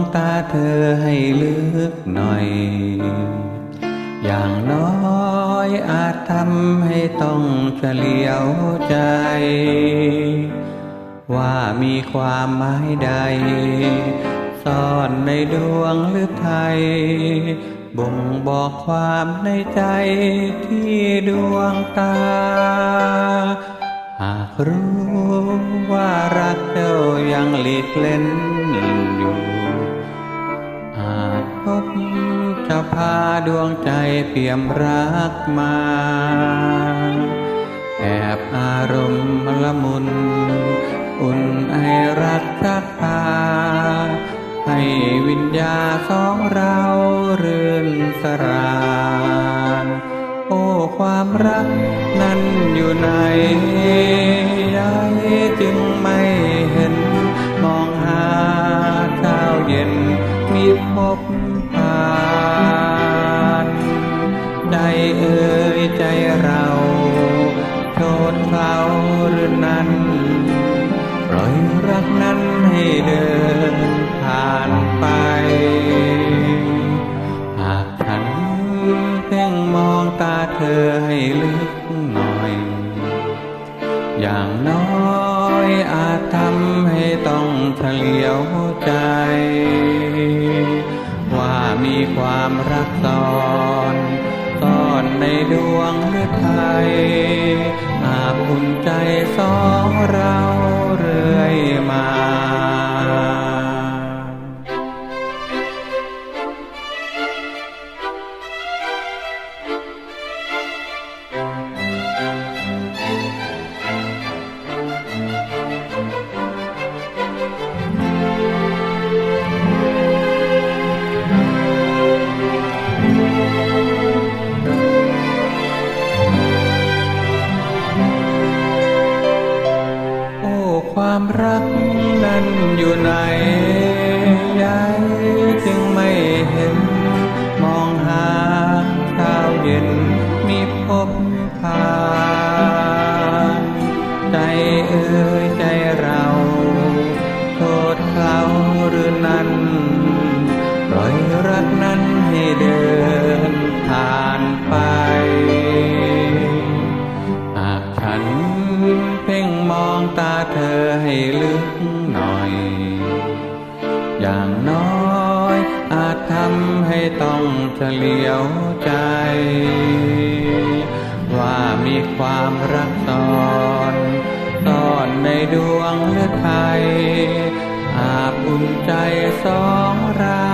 มองตาเธอให้ลึกหน่อย อย่างน้อยอาจทำให้ต้องเฉลียวใจ ว่ามีความหมายใด ซ่อนในดวงหรือไทย บ่งบอกความในใจที่ดวงตาหากรู้ว่ารักเจ้ายังหลีกเล่นอยู่ พาดวงใจเปี่ยมรักมา แอบอารมณ์ละมุน อุ่นไอรักชักพา ให้วิญญาสองเราเรื่นสรานโอ้ความรักนั้นอยู่ไหนยายจึงไม่เห็น เอ่ยใจเราโทษเขาหรือนั้นปล่อยรักนั้นให้เดินผ่านไป หากฉันเพ่งมองตาเธอให้ลึกหน่อย อย่างน้อยอาจทำให้ต้องเฉลียวใจ ว่ามีความรักซ้อนซ่อ ในดวงหรือไทยอาบอุ่นใจสองเรา ความรักนั้นอยู่ไหนยายจึงไม่เห็น มองหาข้าวเย็นมีพบผ่านใจเอ่ยใจเรา มองตาเธอให้ลึกหน่อย อย่างน้อยอาจทำให้ต้องเฉลียวใจ ว่ามีความรักซ้อนซ่อนในดวงหรือไทยอาบอุ่นใจสองเรา